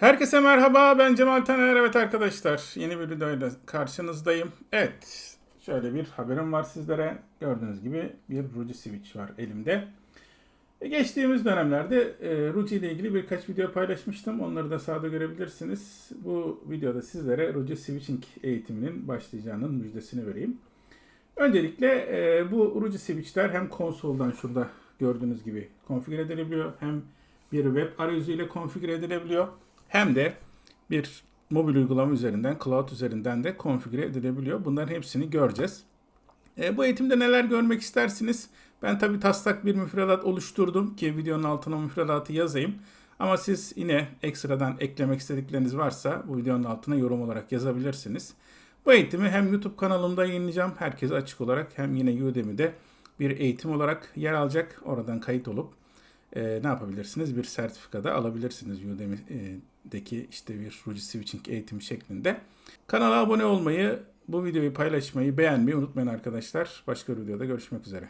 Herkese merhaba ben Cemal Taner evet arkadaşlar yeni bir videoyla karşınızdayım. Evet şöyle bir haberim var sizlere gördüğünüz gibi bir Ruji Switch var elimde. E, geçtiğimiz dönemlerde e, Ruji ile ilgili birkaç video paylaşmıştım onları da sağda görebilirsiniz. Bu videoda sizlere Ruji Switching eğitiminin başlayacağının müjdesini vereyim. Öncelikle e, bu Ruji Switch'ler hem konsoldan şurada gördüğünüz gibi konfigüre edilebiliyor hem bir web arayüzü ile konfigüre edilebiliyor. Hem de bir mobil uygulama üzerinden, cloud üzerinden de konfigüre edilebiliyor. Bunların hepsini göreceğiz. E, bu eğitimde neler görmek istersiniz? Ben tabi taslak bir müfredat oluşturdum ki videonun altına müfredatı yazayım. Ama siz yine ekstradan eklemek istedikleriniz varsa bu videonun altına yorum olarak yazabilirsiniz. Bu eğitimi hem YouTube kanalımda yayınlayacağım herkese açık olarak hem yine Udemy'de bir eğitim olarak yer alacak. Oradan kayıt olup e, ne yapabilirsiniz? Bir sertifikada alabilirsiniz Udemy'deki işte bir Ruji Switching eğitimi şeklinde. Kanala abone olmayı, bu videoyu paylaşmayı, beğenmeyi unutmayın arkadaşlar. Başka bir videoda görüşmek üzere.